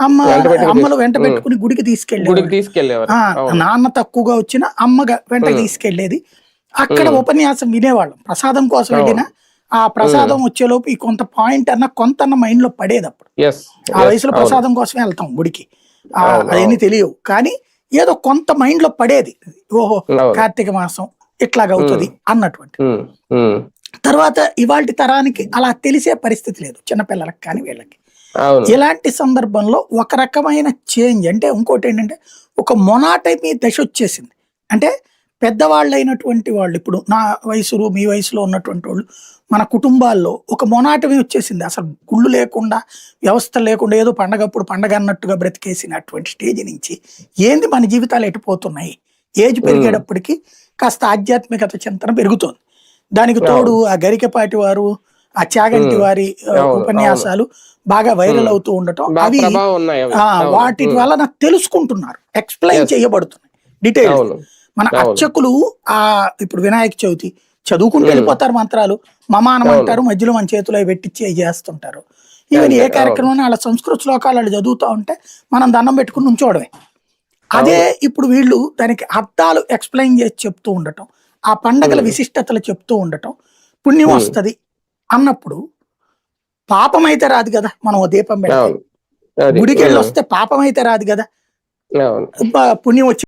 అమ్మ అమ్మలు వెంట పెట్టుకుని గుడికి తీసుకెళ్ళేవారు. అవును. నాన్న తక్కువగా వచ్చిన అమ్మగా వెంట. తీసుకెళ్ళేది అక్కడ. ఉపన్యాసం వినేవాళ్ళం. ప్రసాదం కోసం. వెళ్ళినా ఆ ప్రసాదం వచ్చేలోపు ఈ కొంత పాయింట్ అన్న కొంత అన్న మైండ్లో పడేది అప్పుడు ఆ వయసులో ప్రసాదం కోసమే వెళ్తాం గుడికి. అవన్నీ తెలియవు. కానీ ఏదో కొంత మైండ్లో పడేది. ఓహో. కార్తీక మాసం ఇట్లాగవుతుంది అన్నటువంటి. తర్వాత ఇవాళ తరానికి అలా తెలిసే పరిస్థితి లేదు. చిన్నపిల్లలకు కానీ వీళ్ళకి. ఇలాంటి సందర్భంలో ఒక రకమైన చేంజ్ అంటే ఇంకోటి ఏంటంటే ఒక మొనాటమీ దశ వచ్చేసింది. అంటే పెద్దవాళ్ళు అయినటువంటి వాళ్ళు ఇప్పుడు నా వయసులో మీ వయసులో ఉన్నటువంటి వాళ్ళు మన కుటుంబాల్లో ఒక మొనాటమీ వచ్చేసింది. అసలు గుళ్ళు లేకుండా వ్యవస్థ లేకుండా ఏదో పండగప్పుడు పండగ అన్నట్టుగా బ్రతికేసినటువంటి స్టేజ్ నుంచి ఏంది మన జీవితాలు ఎటుపోతున్నాయి ఏజ్ పెరిగేటప్పటికి కాస్త ఆధ్యాత్మికత చింతన పెరుగుతోంది. దానికి తోడు ఆ గరికపాటి వారు ఆ చాగంటి. వారి ఉపన్యాసాలు బాగా వైరల్. అవుతూ ఉండటం అవి. వాటి ఉమ్. వలన తెలుసుకుంటున్నారు ఎక్స్ప్లెయిన్. చేయబడుతున్నాయి డీటెయిల్ మన. అర్చకులు ఆ ఇప్పుడు వినాయక చవితి చదువుకుంటూ. వెళ్ళిపోతారు మంత్రాలు మమానం. అంటారు మధ్యలో మన చేతిలో పెట్టించి అవి చేస్తుంటారు ఈవెన్ ఏ. కార్యక్రమం వాళ్ళ సంస్కృత శ్లోకాలు వాళ్ళు చదువుతూ ఉంటే మనం దండం పెట్టుకుని ఉంచోడమే అదే ఇప్పుడు వీళ్ళు దానికి అర్థాలు ఎక్స్ప్లెయిన్ చేసి చెప్తూ ఉండటం ఆ పండగల. విశిష్టతలు చెప్తూ ఉండటం పుణ్యం. వస్తది అన్నప్పుడు పాపం అయితే రాదు కదా మనం దీపం పెడితే. గుడికి వెళ్ళి. వస్తే పాపం అయితే రాదు కదా పుణ్యం వచ్చి